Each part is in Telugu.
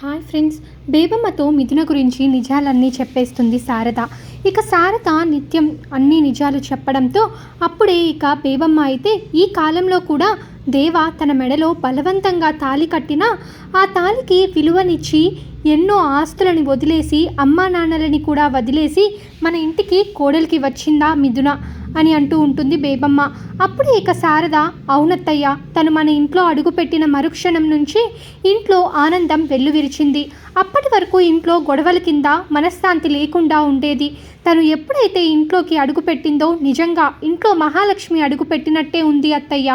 హాయ్ ఫ్రెండ్స్ బేబమ్మతో మిథున గురించి నిజాలన్నీ చెప్పేస్తుంది శారద. ఇక శారద నిత్యం అన్ని నిజాలు చెప్పడంతో అప్పుడే ఇక బేబమ్మ అయితే ఈ కాలంలో కూడా దేవ తన మెడలో బలవంతంగా తాలి కట్టినా ఆ తాలికి విలువనిచ్చి ఎన్నో ఆస్తులని వదిలేసి అమ్మా నాన్నలని కూడా వదిలేసి మన ఇంటికి కోడలికి వచ్చిందా మిథున. అని అంటూ ఉంటుంది బేబమ్మ. అప్పుడు ఇక శారద అవునత్తయ్య తను మన ఇంట్లో అడుగుపెట్టిన మరుక్షణం నుంచి ఇంట్లో ఆనందం వెల్లువిరిచింది. అప్పటి వరకు ఇంట్లో గొడవల కింద మనశ్శాంతి లేకుండా ఉండేది. తను ఎప్పుడైతే ఇంట్లోకి అడుగుపెట్టిందో నిజంగా ఇంట్లో మహాలక్ష్మి అడుగుపెట్టినట్టే ఉంది అత్తయ్య.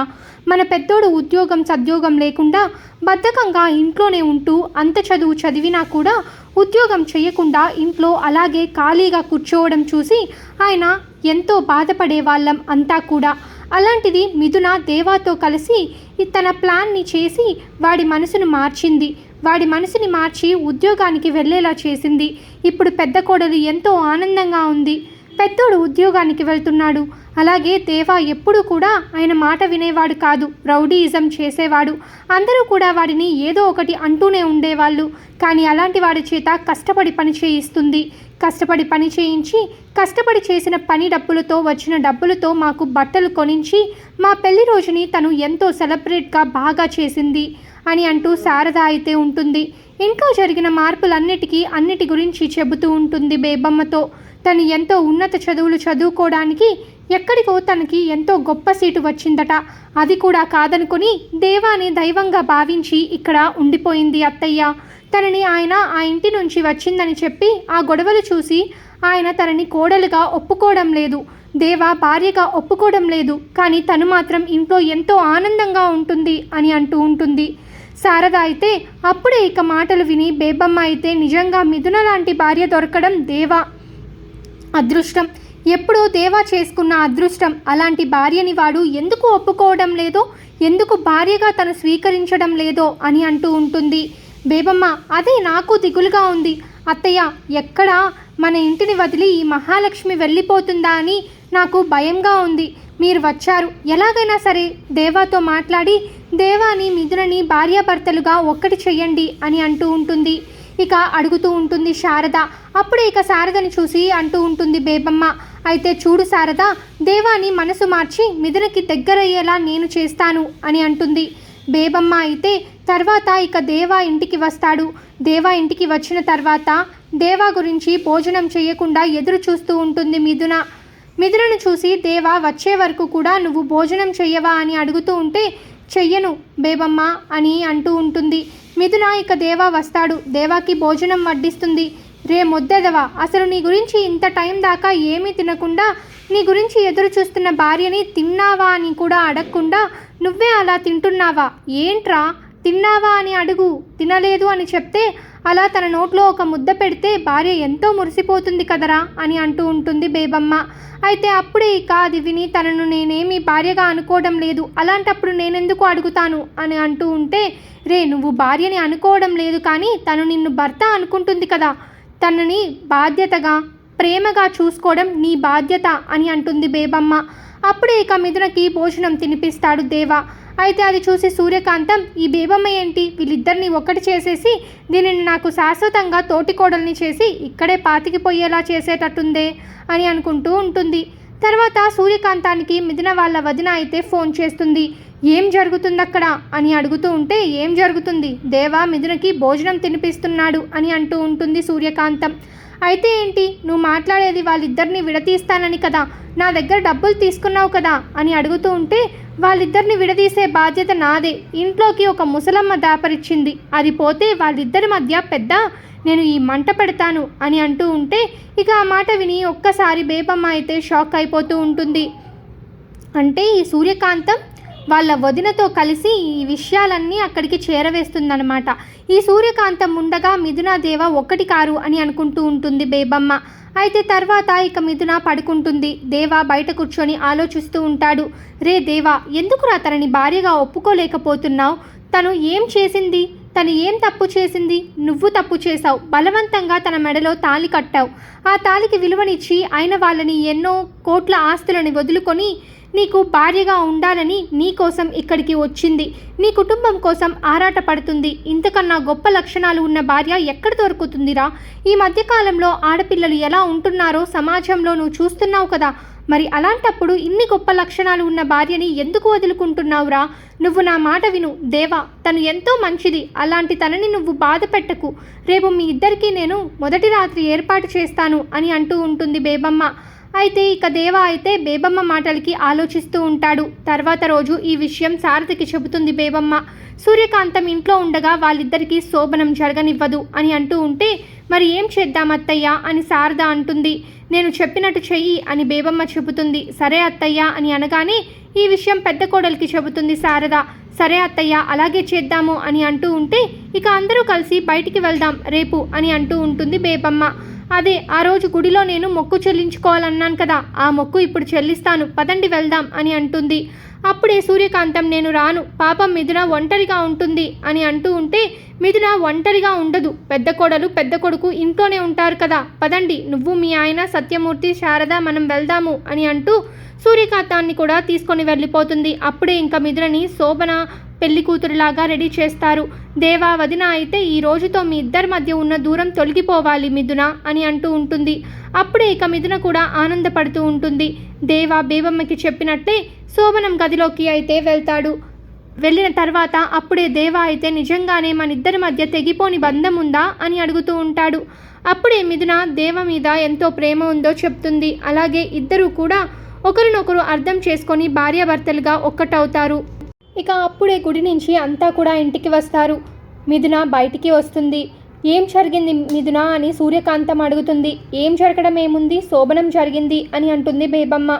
మన పెద్దోడు ఉద్యోగం సద్యోగం లేకుండా బద్ధకంగా ఇంట్లోనే ఉంటూ అంత చదువు చదివినా కూడా ఉద్యోగం చేయకుండా ఇంట్లో అలాగే ఖాళీగా కూర్చోవడం చూసి ఆయన ఎంతో బాధపడే వాళ్ళం అంతా కూడా. అలాంటిది మిథున దేవాతో కలిసి ఈ తన ప్లాన్ని చేసి వాడి మనసును మార్చింది. వాడి మనసుని మార్చి ఉద్యోగానికి వెళ్ళేలా చేసింది. ఇప్పుడు పెద్ద కోడలు ఎంతో ఆనందంగా ఉంది. పెద్దోడు ఉద్యోగానికి వెళ్తున్నాడు. అలాగే దేవా ఎప్పుడూ కూడా ఆయన మాట వినేవాడు కాదు. రౌడీయిజం చేసేవాడు. అందరూ కూడా వాడిని ఏదో ఒకటి అంటూనే ఉండేవాళ్ళు. కానీ అలాంటి వాడి చేత కష్టపడి పని చేయిస్తుంది. కష్టపడి పని చేయించి కష్టపడి చేసిన పని డబ్బులతో వచ్చిన డబ్బులతో మాకు బట్టలు కొనించి మా పెళ్ళి రోజుని తను ఎంతో సెలబ్రేట్గా బాగా చేసింది. అని అంటూ శారద అయితే ఉంటుంది. ఇంట్లో జరిగిన మార్పులన్నిటికీ అన్నిటి గురించి చెబుతూ ఉంటుంది బేబమ్మతో. తను ఎంతో ఉన్నత చదువులు చదువుకోవడానికి ఎక్కడికో తనకి ఎంతో గొప్ప సీటు వచ్చిందట. అది కూడా కాదనుకొని దేవాని దైవంగా భావించి ఇక్కడ ఉండిపోయింది అత్తయ్య. తనని ఆయన ఆ ఇంటి నుంచి వచ్చిందని చెప్పి ఆ గొడవలు చూసి ఆయన తనని కోడలుగా ఒప్పుకోవడం లేదు. దేవ భార్యగా ఒప్పుకోవడం లేదు కానీ తను మాత్రం ఇంట్లో ఎంతో ఆనందంగా ఉంటుంది అని అంటూ ఉంటుంది. శారద అయితే అప్పుడే ఇక మాటలు విని బేబమ్మ అయితే నిజంగా మిథున లాంటి భార్య దొరకడం దేవా అదృష్టం. ఎప్పుడో దేవా చేసుకున్న అదృష్టం. అలాంటి భార్యని వాడు ఎందుకు ఒప్పుకోవడం లేదో ఎందుకు భార్యగా తను స్వీకరించడం లేదో అని అంటూ ఉంటుంది. బేబమ్మ అదే నాకు దిగులుగా ఉంది. అత్తయ్య ఎక్కడ మన ఇంటిని వదిలి ఈ మహాలక్ష్మి వెళ్ళిపోతుందా అని నాకు భయంగా ఉంది. మీరు వచ్చారు. ఎలాగైనా సరే దేవాతో మాట్లాడి దేవాని మిథునని భార్యాభర్తలుగా ఒక్కటి చెయ్యండి అని అంటూ ఉంటుంది. ఇక అడుగుతూ ఉంటుంది శారద. అప్పుడే ఇక శారదని చూసి అంటూ ఉంటుంది బేబమ్మ. అయితే చూడు శారద దేవాని మనసు మార్చి మిథునకి దగ్గరయ్యేలా నేను చేస్తాను అని అంటుంది. బేబమ్మ అయితే తర్వాత ఇక దేవా ఇంటికి వస్తాడు. దేవా ఇంటికి వచ్చిన తర్వాత దేవా గురించి భోజనం చేయకుండా ఎదురు చూస్తూ ఉంటుంది మిథున. మిథునను చూసి దేవా వచ్చే వరకు కూడా నువ్వు భోజనం చెయ్యవా? అని అడుగుతూ ఉంటే చెయ్యను బేబమ్మ అని అంటూ ఉంటుంది. మిథున ఇక దేవా వస్తాడు. దేవాకి భోజనం వడ్డిస్తుంది. రే మొద్దెదవా అసలు నీ గురించి ఇంత టైం దాకా ఏమీ తినకుండా నీ గురించి ఎదురు చూస్తున్న భార్యని తిన్నావా? అని కూడా అడగకుండా నువ్వే అలా తింటున్నావా? ఏంట్రా? తిన్నావా అని అడుగు తినలేదు అని చెప్తే అలా తన నోట్లో ఒక ముద్ద పెడితే భార్య ఎంతో మురిసిపోతుంది కదరా అని అంటూ ఉంటుంది బేబమ్మ. అయితే అప్పుడే ఇక అది విని తనను నేనేమి భార్యగా అనుకోవడం లేదు అలాంటప్పుడు నేనెందుకు అడుగుతాను అని అంటూ ఉంటే రే నువ్వు భార్యని అనుకోవడం లేదు కానీ తను నిన్ను భర్త అనుకుంటుంది కదా తనని బాధ్యతగా ప్రేమగా చూసుకోవడం నీ బాధ్యత అని అంటుంది బేబమ్మ. అప్పుడే ఇక మిథునకి భోజనం తినిపిస్తాడు దేవా. అయితే అది చూసి సూర్యకాంతం ఈ బేబమ్మ ఏంటి? వీళ్ళిద్దరిని ఒక్కటి చేసేసి దీనిని నాకు శాశ్వతంగా తోటికోడల్ని చేసి ఇక్కడే పాతికిపోయేలా చేసేటట్టుందే అని అనుకుంటూ ఉంటుంది. తర్వాత సూర్యకాంతానికి మిథున వాళ్ళ వదిన అయితే ఫోన్ చేస్తుంది. ఏం జరుగుతుంది అక్కడ అని అడుగుతూ ఉంటే ఏం జరుగుతుంది? దేవా మిథునకి భోజనం తినిపిస్తున్నాడు అని అంటూ ఉంటుంది సూర్యకాంతం. అయితే ఏంటి? నువ్వు మాట్లాడేది వాళ్ళిద్దరిని విడతీస్తానని కదా. నా దగ్గర డబ్బులు తీసుకున్నావు కదా అని అడుగుతూ ఉంటే వాళ్ళిద్దరిని విడదీసే బాధ్యత నాదే. ఇంట్లోకి ఒక ముసలమ్మ దాపరిచ్చింది అది పోతే వాళ్ళిద్దరి మధ్య పెద్ద నేను ఈ మంట పెడతాను అని అంటూ ఉంటే ఇక ఆ మాట విని ఒక్కసారి బేబమ్మ అయితే షాక్ అయిపోతూ ఉంటుంది. అంటే ఈ సూర్యకాంతం వాళ్ళ వదినతో కలిసి ఈ విషయాలన్నీ అక్కడికి చేరవేస్తుందనమాట ఈ సూర్యకాంతం ఉండగా మిథునాదేవ ఒక్కటి కారు అని అనుకుంటూ ఉంటుంది బేబమ్మ. అయితే తర్వాత ఇక మిథున పడుకుంటుంది. దేవా బయట కూర్చొని ఆలోచిస్తూ ఉంటాడు. రే దేవా ఎందుకురా తనని భార్యగా ఒప్పుకోలేకపోతున్నావు? తను ఏం చేసింది? తను ఏం తప్పు చేసింది? నువ్వు తప్పు చేశావు. బలవంతంగా తన మెడలో తాళి కట్టావు. ఆ తాళికి విలువనిచ్చి అయిన వాళ్ళని ఎన్నో కోట్ల ఆస్తులని వదులుకొని నీకు భార్యగా ఉండాలని నీకోసం ఇక్కడికి వచ్చింది. నీ కుటుంబం కోసం ఆరాట పడుతుంది. ఇంతకన్నా గొప్ప లక్షణాలు ఉన్న భార్య ఎక్కడ దొరుకుతుందిరా? ఈ మధ్యకాలంలో ఆడపిల్లలు ఎలా ఉంటున్నారో సమాజంలో నువ్వు చూస్తున్నావు కదా. మరి అలాంటప్పుడు ఇన్ని గొప్ప లక్షణాలు ఉన్న భార్యని ఎందుకు వదులుకుంటున్నావురా? నువ్వు నా మాట విను. దేవా తను ఎంతో మంచిది. అలాంటి తనని నువ్వు బాధ పెట్టకు. రేపు మీ ఇద్దరికీ నేను మొదటి రాత్రి ఏర్పాటు చేస్తాను అని అంటూ ఉంటుంది బేబమ్మ. అయితే ఇక దేవ అయితే బేబమ్మ మాటలకి ఆలోచిస్తూ ఉంటాడు. తర్వాత రోజు ఈ విషయం సారథికి చెబుతుంది బేబమ్మ. సూర్యకాంతం ఇంట్లో ఉండగా వాళ్ళిద్దరికీ శోభనం జరగనివ్వదు అని అంటూ ఉంటే మరి ఏం చేద్దాం అత్తయ్య అని శారద అంటుంది. నేను చెప్పినట్టు చెయ్యి అని బేబమ్మ చెబుతుంది. సరే అత్తయ్య అని అనగానే ఈ విషయం పెద్ద కోడలికి చెబుతుంది శారద. సరే అత్తయ్య అలాగే చేద్దాము అని అంటూ ఉంటే ఇక అందరూ కలిసి బయటికి వెళ్దాం రేపు అని అంటూ ఉంటుంది బేబమ్మ. అదే ఆ రోజు గుడిలో నేను మొక్కు చెల్లించుకోవాలన్నాను కదా ఆ మొక్కు ఇప్పుడు చెల్లిస్తాను పదండి వెళ్దాం అని అంటుంది. అప్పుడే సూర్యకాంతం నేను రాను పాపం మిథున ఒంటరిగా ఉంటుంది అని అంటూ ఉంటే మిథున ఒంటరిగా ఉండదు పెద్ద కోడలు పెద్ద కొడుకు ఇంట్లోనే ఉంటారు కదా పదండి నువ్వు మీ ఆయన సత్యమూర్తి శారద మనం వెళ్దాము అని అంటూ సూర్యకాంతాన్ని కూడా తీసుకొని వెళ్ళిపోతుంది. అప్పుడే ఇంకా మిథునని శోభన పెళ్ళి కూతురులాగా రెడీ చేస్తారు. దేవా వదిన అయితే ఈ రోజుతో మీ ఇద్దరి మధ్య ఉన్న దూరం తొలగిపోవాలి మిథున అని అంటూ ఉంటుంది. అప్పుడే ఇక మిథున కూడా ఆనందపడుతూ ఉంటుంది. దేవా బేబమ్మకి చెప్పినట్టే శోభనం గదిలోకి అయితే వెళ్తాడు. వెళ్ళిన తర్వాత అప్పుడే దేవా అయితే నిజంగానే మన ఇద్దరి మధ్య తెగిపోని బంధం ఉందా అని అడుగుతూ ఉంటాడు. అప్పుడే మిథున దేవ మీద ఎంతో ప్రేమ ఉందో చెప్తుంది. అలాగే ఇద్దరూ కూడా ఒకరినొకరు అర్థం చేసుకొని భార్యాభర్తలుగా ఒక్కటవుతారు. ఇక అప్పుడే గుడి నుంచి అంతా కూడా ఇంటికి వస్తారు. మిథున బయటికి వస్తుంది. ఏం జరిగింది మిథున అని సూర్యకాంతం అడుగుతుంది. ఏం జరగడం ఏముంది శోభనం జరిగింది అని అంటుంది బేబమ్మ.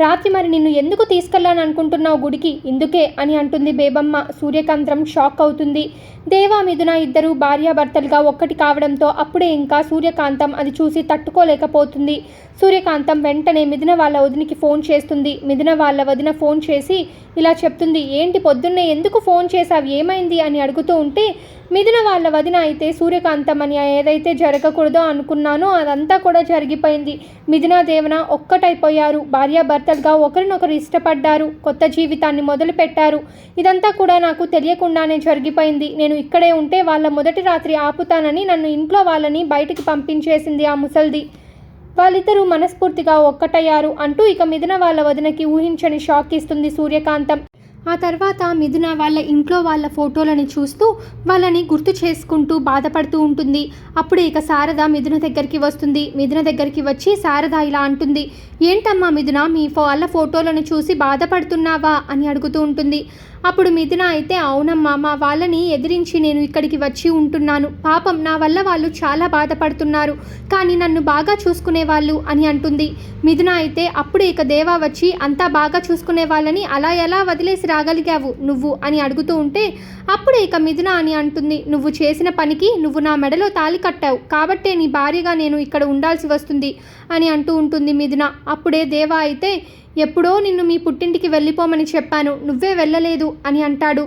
రాత్రి మరి నిన్ను ఎందుకు తీసుకెళ్ళాను అనుకుంటున్నావు గుడికి? ఇందుకే అని అంటుంది బేబమ్మ. సూర్యకాంతం షాక్ అవుతుంది. దేవా మిథున ఇద్దరు భార్యాభర్తలుగా ఒక్కటి కావడంతో అప్పుడే ఇంకా సూర్యకాంతం అది చూసి తట్టుకోలేకపోతుంది. సూర్యకాంతం వెంటనే మిథున వాళ్ళ వదినికి ఫోన్ చేస్తుంది. మిథున వాళ్ళ వదిన ఫోన్ చేసి ఇలా చెప్తుంది. ఏంటి పొద్దున్నే ఎందుకు ఫోన్ చేశావు? ఏమైంది? అని అడుగుతూ ఉంటే మిథున వాళ్ళ వదిన అయితే సూర్యకాంతం అని ఏదైతే జరగకూడదో అనుకున్నానో అదంతా కూడా జరిగిపోయింది. మిథున దేవన ఒక్కటైపోయారు. భార్యాభర్తలుగా ఒకరినొకరు ఇష్టపడ్డారు. కొత్త జీవితాన్ని మొదలుపెట్టారు. ఇదంతా కూడా నాకు తెలియకుండానే జరిగిపోయింది. నేను ఇక్కడే ఉంటే వాళ్ళ మొదటి రాత్రి ఆపుతానని నన్ను ఇంట్లో వాళ్ళని బయటికి పంపించేసింది ఆ ముసల్ది. వాళ్ళిద్దరూ మనస్ఫూర్తిగా ఒక్కటయ్యారు అంటూ ఇక మిథున వాళ్ళ వదినకి ఊహించని షాక్ ఇస్తుంది సూర్యకాంతం. ఆ తర్వాత మిథున వాళ్ళ ఇంట్లో వాళ్ళ ఫోటోలని చూస్తూ వాళ్ళని గుర్తు చేసుకుంటూ బాధపడుతూ ఉంటుంది. అప్పుడు ఇక శారద మిథున దగ్గరికి వస్తుంది. మిథున దగ్గరికి వచ్చి శారద ఇలా అంటుంది. ఏంటమ్మా మిథున మీ ఫో వాళ్ళ ఫోటోలను చూసి బాధపడుతున్నావా? అని అడుగుతూ ఉంటుంది. అప్పుడు మిథున అయితే అవునమ్మా మా వాళ్ళని ఎదిరించి నేను ఇక్కడికి వచ్చి ఉంటున్నాను. పాపం నా వల్ల వాళ్ళు చాలా బాధపడుతున్నారు. కానీ నన్ను బాగా చూసుకునే వాళ్ళు అని అంటుంది. మిథున అయితే అప్పుడే ఇక దేవా వచ్చి అంతా బాగా చూసుకునే వాళ్ళని అలా ఎలా వదిలేసి రాగలిగావు నువ్వు అని అడుగుతూ ఉంటే అప్పుడే ఇక మిథున అని అంటుంది. నువ్వు చేసిన పనికి నువ్వు నా మెడలో తాలి కట్టావు. కాబట్టే నీ భార్యగా నేను ఇక్కడ ఉండాల్సి వస్తుంది అని అంటూ ఉంటుంది మిథున. అప్పుడే దేవా అయితే ఎప్పుడో నిన్ను మీ పుట్టింటికి వెళ్ళిపోమని చెప్పాను. నువ్వే వెళ్ళలేదు అని అంటాడు.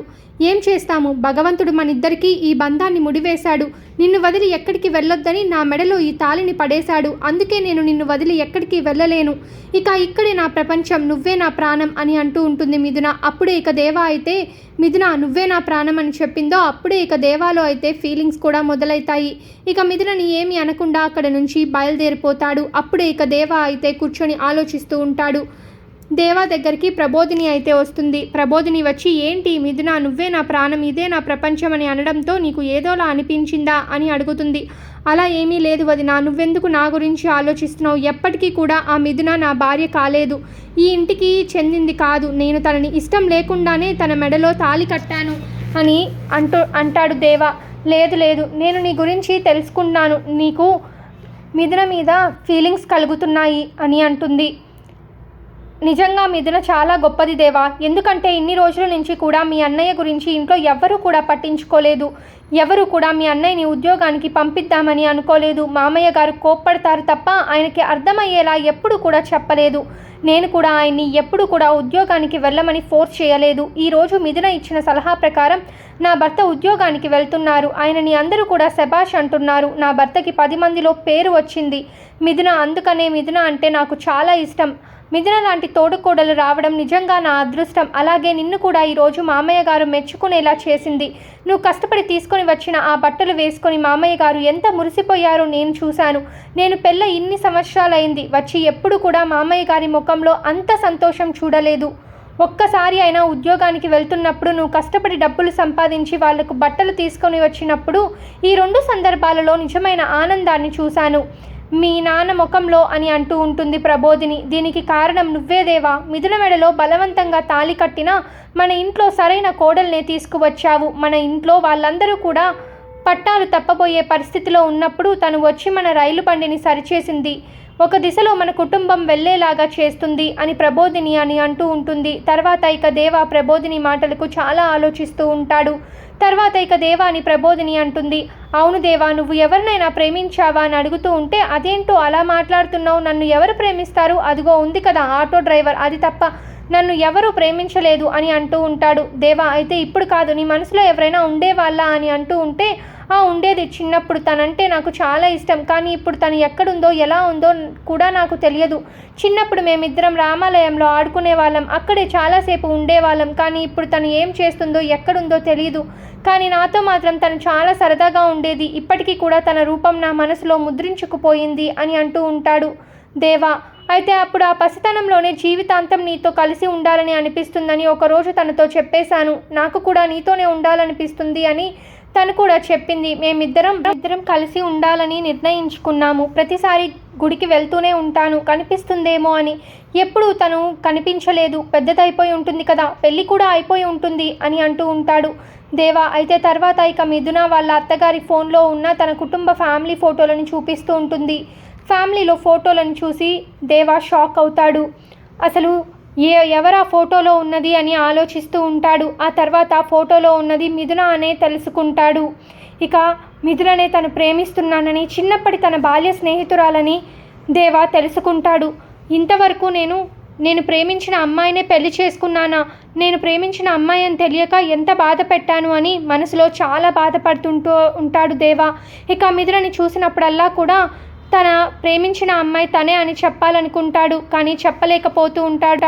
ఏం చేస్తాము? భగవంతుడు మనిద్దరికీ ఈ బంధాన్ని ముడివేశాడు. నిన్ను వదిలి ఎక్కడికి వెళ్ళొద్దని నా మెడలో ఈ తాలిని పడేశాడు. అందుకే నేను నిన్ను వదిలి ఎక్కడికి వెళ్ళలేను. ఇక ఇక్కడే నా ప్రపంచం నువ్వే నా ప్రాణం అని అంటూ ఉంటుంది మిథున. అప్పుడే ఇక దేవా అయితే మిథున నువ్వే నా ప్రాణం అని చెప్పిందో అప్పుడే ఇక దేవాలో అయితే ఫీలింగ్స్ కూడా మొదలవుతాయి ఇక మిథునని ఏమి అనకుండా అక్కడ నుంచి బయలుదేరిపోతాడు. అప్పుడే ఇక దేవా అయితే కూర్చొని ఆలోచిస్తూ ఉంటాడు. దేవా దగ్గరికి ప్రబోధిని అయితే వస్తుంది. ప్రబోధిని వచ్చి ఏంటి? మిథున నువ్వే నా ప్రాణం ఇదే నా ప్రపంచం అని అనడంతో నీకు ఏదోలా అనిపించిందా అని అడుగుతుంది. అలా ఏమీ లేదు వదిన నువ్వెందుకు నా గురించి ఆలోచిస్తున్నావు? ఎప్పటికీ కూడా ఆ మిథున నా భార్య కాలేదు. ఈ ఇంటికి చెందింది కాదు. నేను తనని ఇష్టం లేకుండానే తన మెడలో తాలి కట్టాను అని అంటూ అంటాడు దేవా. లేదు లేదు. నేను నీ గురించి తెలుసుకున్నాను. నీకు మిథున మీద ఫీలింగ్స్ కలుగుతున్నాయి అని అంటుంది. నిజంగా మిథున చాలా గొప్పది దేవా. ఎందుకంటే ఇన్ని రోజుల నుంచి కూడా మీ అన్నయ్య గురించి ఇంట్లో ఎవ్వరూ కూడా పట్టించుకోలేదు. ఎవరు కూడా మీ అన్నయ్యని ఉద్యోగానికి పంపిద్దామని అనుకోలేదు. మామయ్య గారు కోప్పడతారు తప్ప ఆయనకి అర్థమయ్యేలా ఎప్పుడు కూడా చెప్పలేదు. నేను కూడా ఆయన్ని ఎప్పుడు కూడా ఉద్యోగానికి వెళ్ళమని ఫోర్స్ చేయలేదు. ఈరోజు మిథున ఇచ్చిన సలహా ప్రకారం నా భర్త ఉద్యోగానికి వెళ్తున్నారు. ఆయనని అందరూ కూడా శబాష్ అంటున్నారు. నా భర్తకి పది మందిలో పేరు వచ్చింది. మిథున అందుకనే మిథున అంటే నాకు చాలా ఇష్టం. మిథున లాంటి తోడుకోడలు రావడం నిజంగా నా అదృష్టం. అలాగే నిన్ను కూడా ఈరోజు మామయ్య గారు మెచ్చుకునేలా చేసింది. నువ్వు కష్టపడి తీసుకుని వచ్చిన ఆ బట్టలు వేసుకొని మామయ్య గారు ఎంత మురిసిపోయారో నేను చూశాను. నేను పెళ్ళ ఇన్ని సంవత్సరాలైంది వచ్చి ఎప్పుడు కూడా మామయ్య గారి ముఖంలో అంత సంతోషం చూడలేదు. ఒక్కసారి అయినా ఉద్యోగానికి వెళ్తున్నప్పుడు నువ్వు కష్టపడి డబ్బులు సంపాదించి వాళ్ళకు బట్టలు తీసుకొని వచ్చినప్పుడు ఈ రెండు సందర్భాలలో నిజమైన ఆనందాన్ని చూశాను. మీ నాన్న ముఖంలో అని అంటూ ఉంటుంది ప్రబోధిని. దీనికి కారణం నువ్వే దేవా. మిథున మెడలో బలవంతంగా తాళి కట్టినా మన ఇంట్లో సరైన కోడల్నే తీసుకువచ్చావు. మన ఇంట్లో వాళ్ళందరూ కూడా పట్టాలు తప్పబోయే పరిస్థితిలో ఉన్నప్పుడు తను వచ్చి మన రైలు బండిని సరిచేసింది. ఒక దిశలో మన కుటుంబం వెళ్ళేలాగా చేస్తుంది అని ప్రబోధిని అని అంటూ ఉంటుంది. తర్వాత ఇక దేవ ప్రబోధిని మాటలకు చాలా ఆలోచిస్తూ ఉంటాడు. తర్వాత ఇక దేవా అని ప్రబోధిని అంటుంది. అవును దేవా నువ్వు ఎవరినైనా ప్రేమించావా అని అడుగుతూ ఉంటే అదేంటో అలా మాట్లాడుతున్నావు నన్ను ఎవరు ప్రేమిస్తారు? అదిగో ఉంది కదా ఆటో డ్రైవర్ అది తప్ప నన్ను ఎవరూ ప్రేమించలేదు అని అంటూ ఉంటాడు. దేవా అయితే ఇప్పుడు కాదు నీ మనసులో ఎవరైనా ఉండేవాళ్ళ అని అంటూ ఉంటే ఆ ఉండేది చిన్నప్పుడు తనంటే నాకు చాలా ఇష్టం. కానీ ఇప్పుడు తను ఎక్కడుందో ఎలా ఉందో కూడా నాకు తెలియదు. చిన్నప్పుడు మేమిద్దరం రామాలయంలో ఆడుకునే వాళ్ళం అక్కడే చాలాసేపు ఉండేవాళ్ళం. కానీ ఇప్పుడు తను ఏం చేస్తుందో ఎక్కడుందో తెలియదు కానీ నాతో మాత్రం తను చాలా సరదాగా ఉండేది. ఇప్పటికీ కూడా తన రూపం నా మనసులో ముద్రించుకుపోయింది అని అంటూ ఉంటాడు. దేవా అయితే అప్పుడు ఆ పసితనంలోనే జీవితాంతం నీతో కలిసి ఉండాలని అనిపిస్తుందని ఒకరోజు తనతో చెప్పేశాను. నాకు కూడా నీతోనే ఉండాలనిపిస్తుంది అని తను కూడా చెప్పింది. మేమిద్దరం ఇద్దరం కలిసి ఉండాలని నిర్ణయించుకున్నాము. ప్రతిసారి గుడికి వెళ్తూనే ఉంటాను. కనిపిస్తుందేమో అని ఎప్పుడు తను కనిపించలేదు. పెద్దదైపోయి ఉంటుంది కదా పెళ్ళి కూడా అయిపోయి ఉంటుంది అని అంటూ ఉంటాడు. దేవా అయితే తర్వాత ఇక మిథున వాళ్ళ అత్తగారి ఫోన్లో ఉన్న తన కుటుంబ ఫ్యామిలీ ఫోటోలను చూపిస్తూ ఉంటుంది. ఫ్యామిలీలో ఫోటోలను చూసి దేవా షాక్ అవుతాడు. అసలు ఏ ఎవరా ఫోటోలో ఉన్నది అని ఆలోచిస్తూ ఉంటాడు. ఆ తర్వాత ఫోటోలో ఉన్నది మిథున అనే తెలుసుకుంటాడు. ఇక మిథుననే తను ప్రేమిస్తున్నానని చిన్నప్పటి తన బాల్య స్నేహితురాలని దేవా తెలుసుకుంటాడు. ఇంతవరకు నేను నేను ప్రేమించిన అమ్మాయినే పెళ్ళి చేసుకున్నానా? నేను ప్రేమించిన అమ్మాయి అని తెలియక ఎంత బాధ పెట్టాను అని మనసులో చాలా బాధపడుతుంటూ ఉంటాడు దేవా. ఇక మిథునని చూసినప్పుడల్లా కూడా తన ప్రేమించిన అమ్మాయి తనే అని చెప్పాలనుకుంటాడు కానీ చెప్పలేకపోతూ ఉంటాడు.